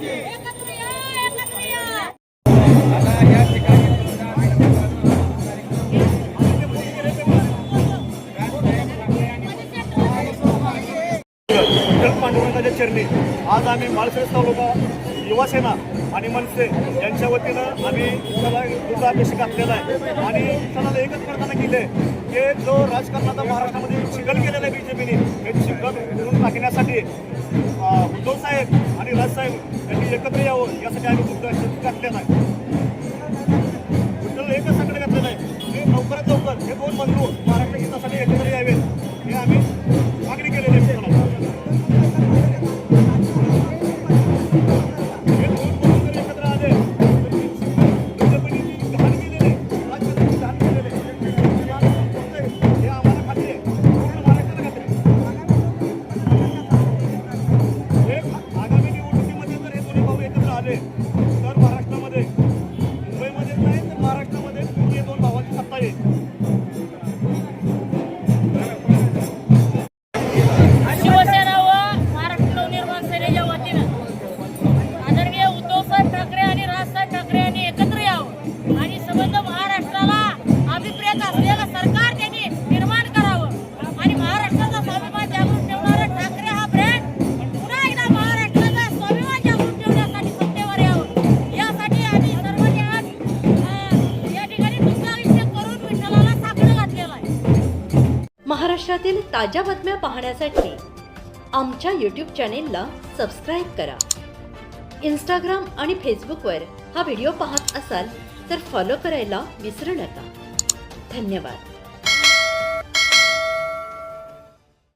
Yeah. आज आम्ही माळशिरस तालुका युवासेना आणि मनसे यांच्या वतीनं आम्ही त्याला अभिषेक घातलेला आहे. आणि त्याला एकच करताना केले की जो राजकारणाचा महाराष्ट्रामध्ये चिखल केलेला आहे बीजेपीने हे चिखल उडून टाकण्यासाठी उद्धव साहेब आणि राजसाहेब यांनी एकत्र यावं यासाठी आम्ही दुधाभिषेक घातलेला आहे. एकच संकट घातलेलं आहे. हे लवकरात लवकर हे दोन बंधू अभिप्रेत असलेलं सरकार त्यांनी निर्माण करावं. आणि महाराष्ट्राचा स्वाभिमान जागृत ठेवणारा ठाकरे हा ब्रँड पुन्हा एकदा महाराष्ट्राचा स्वाभिमान जागृत ठेवण्यासाठी सत्तेवर यावं. यासाठी आम्ही सर्वांनी आज या ठिकाणी दुग्धाभिषेक करून विठ्ठलाला साखर घातलेला आहे. महाराष्ट्रातील ताज्या बातम्या पाहण्यासाठी आमच्या यूट्यूब चॅनेलला सबस्क्राईब करा. इंस्टाग्राम आणि फेसबुकवर हा व्हिडिओ पाहत असाल तर फॉलो करायला विसरू नका. धन्यवाद.